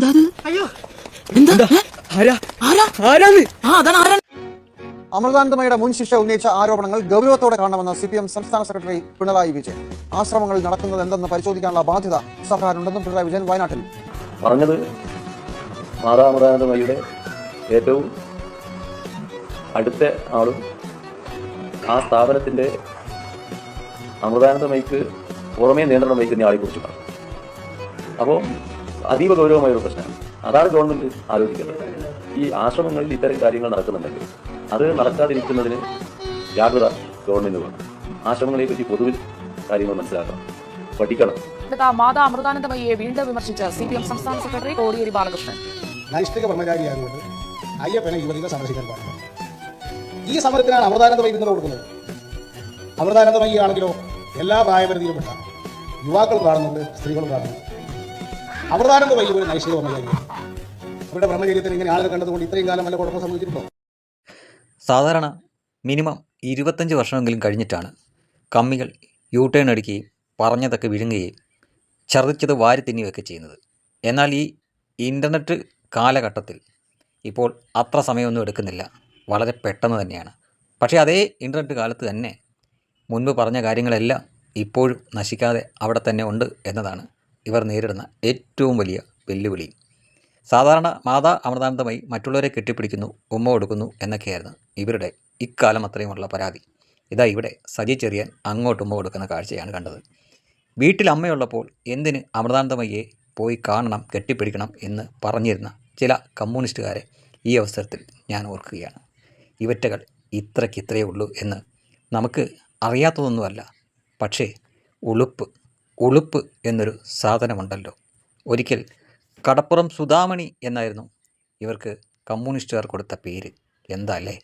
എന്താ അയ്യോ. എന്താ? ആരാ? ആരാ? ആരാന്ന്? ആ അതാണ് ആരാ അമൃതാനന്ദമയുടെ മുൻ ശിക്ഷ ഉന്നയിച്ച ആരോപണങ്ങൾ ഗൗരവത്തോടെ കാണണമെന്ന് സി പി എം സംസ്ഥാന സെക്രട്ടറി പിണറായി വിജയൻ. ആശ്രമങ്ങൾ നടക്കുന്നത് എന്തെന്ന് പരിശോധിക്കാനുള്ള ബാധ്യത സർക്കാരിനുണ്ടെന്നും പിണറായി വിജയൻ വയനാട്ടിൽ. പറഞ്ഞത് മാതാമൃതാനന്ദമയുടെ ഏറ്റവും അടുത്ത ആളും ആ സ്ഥാപനത്തിന്റെ അമൃതാനന്ദമയ്ക്ക് പുറമേ നിയന്ത്രണം വഹിക്കുന്ന ആളെ കുറിച്ചുമാണ് അപ്പോൾ അതീവ ഗൗരവമായ ഒരു പ്രശ്നമാണ് അതാണ് ഗവൺമെന്റ് ആലോചിക്കേണ്ടത് ഈ ആശ്രമങ്ങളിൽ ഇത്തരം കാര്യങ്ങൾ നടക്കുന്നുണ്ടെങ്കിൽ അത് നടക്കാതിരിക്കുന്നതിന് ജാഗ്രത ഗവൺമെന്റ് വേണം. ആശ്രമങ്ങളെ പറ്റി പൊതുവിൽ കാര്യങ്ങൾ മനസ്സിലാക്കണം. പഠിക്കണം. മാതാ അമൃതാനന്ദമയെ വീണ്ടും വിമർശിച്ച സി പി എം സംസ്ഥാന സെക്രട്ടറി കോടിയേരി ബാലകൃഷ്ണൻ. നൈഷ്ഠിക ബ്രഹ്മചാരിയായതുകൊണ്ട് അയ്യപ്പനെ യുവതികൾ സന്ദർശിക്കാൻ പാടില്ല. ഈ സമരത്തിനാണ് അമൃതാനന്ദമയി പിന്തുണ കൊടുക്കുന്നത്. അമൃതാനന്ദമയി ആണെങ്കിലോ എല്ലാ പ്രായപരിധിയിലും പെട്ട. യുവാക്കളും കാണുന്നുണ്ട് സ്ത്രീകളും കാണുന്നുണ്ട്. അമൃതാനന്ദമയി ഒരു നൈഷ്ഠിക ബ്രഹ്മചാരി അവരുടെ ബ്രഹ്മചര്യത്തിന് ഇങ്ങനെ ആളുകൾ കണ്ടതുകൊണ്ട് ഇത്രയും കാലം വല്ല കുഴപ്പം സംഭവിച്ചിട്ടുണ്ടോ സാധാരണ മിനിമം ഇരുപത്തഞ്ച് വർഷമെങ്കിലും കഴിഞ്ഞിട്ടാണ് കമ്മികൾ യൂ ടേൺ അടിക്കുകയും പറഞ്ഞതൊക്കെ വിഴുങ്ങുകയും ഛർദിച്ചത് വാരി തിന്നുകയൊക്കെ ചെയ്യുന്നത്. എന്നാൽ ഈ ഇന്റർനെറ്റ് കാലഘട്ടത്തിൽ ഇപ്പോൾ അത്ര സമയമൊന്നും എടുക്കുന്നില്ല. വളരെ പെട്ടെന്ന് തന്നെയാണ്. പക്ഷേ അതേ ഇന്റർനെറ്റ് കാലത്ത് തന്നെ മുൻപ് പറഞ്ഞ കാര്യങ്ങളെല്ലാം ഇപ്പോഴും നശിക്കാതെ അവിടെ തന്നെ ഉണ്ട് എന്നതാണ് ഇവർ നേരിടുന്ന ഏറ്റവും വലിയ വെല്ലുവിളി. സാധാരണ മാതാ അമൃതാനന്ദമായി മറ്റുള്ളവരെ കെട്ടിപ്പിടിക്കുന്നു ഉമ്മ കൊടുക്കുന്നു എന്നൊക്കെയായിരുന്നു ഇവരുടെ ഇക്കാലം അത്രയുമുള്ള പരാതി. ഇതാ ഇവിടെ സജി ചെറിയാൻ അങ്ങോട്ട് ഉമ്മ കൊടുക്കുന്ന കാഴ്ചയാണ് കണ്ടത്. വീട്ടിൽ അമ്മയുള്ളപ്പോൾ എന്തിന് അമൃതാനന്ദമയ്യെ പോയി കാണണം കെട്ടിപ്പിടിക്കണം എന്ന് പറഞ്ഞിരുന്ന ചില കമ്മ്യൂണിസ്റ്റുകാരെ ഈ അവസരത്തിൽ ഞാൻ ഓർക്കുകയാണ്. ഇവറ്റകൾ ഇത്രയ്ക്കിത്രയേ ഉള്ളൂ എന്ന് നമുക്ക് അറിയാത്തതൊന്നുമല്ല. പക്ഷേ ഉളുപ്പ് ഉളുപ്പ് എന്നൊരു സാധനമുണ്ടല്ലോ. ഒരിക്കൽ കടപ്പുറം സുധാമണി എന്നായിരുന്നു ഇവർക്ക് കമ്മ്യൂണിസ്റ്റുകാർ കൊടുത്ത പേര്. എന്താ അല്ലേ?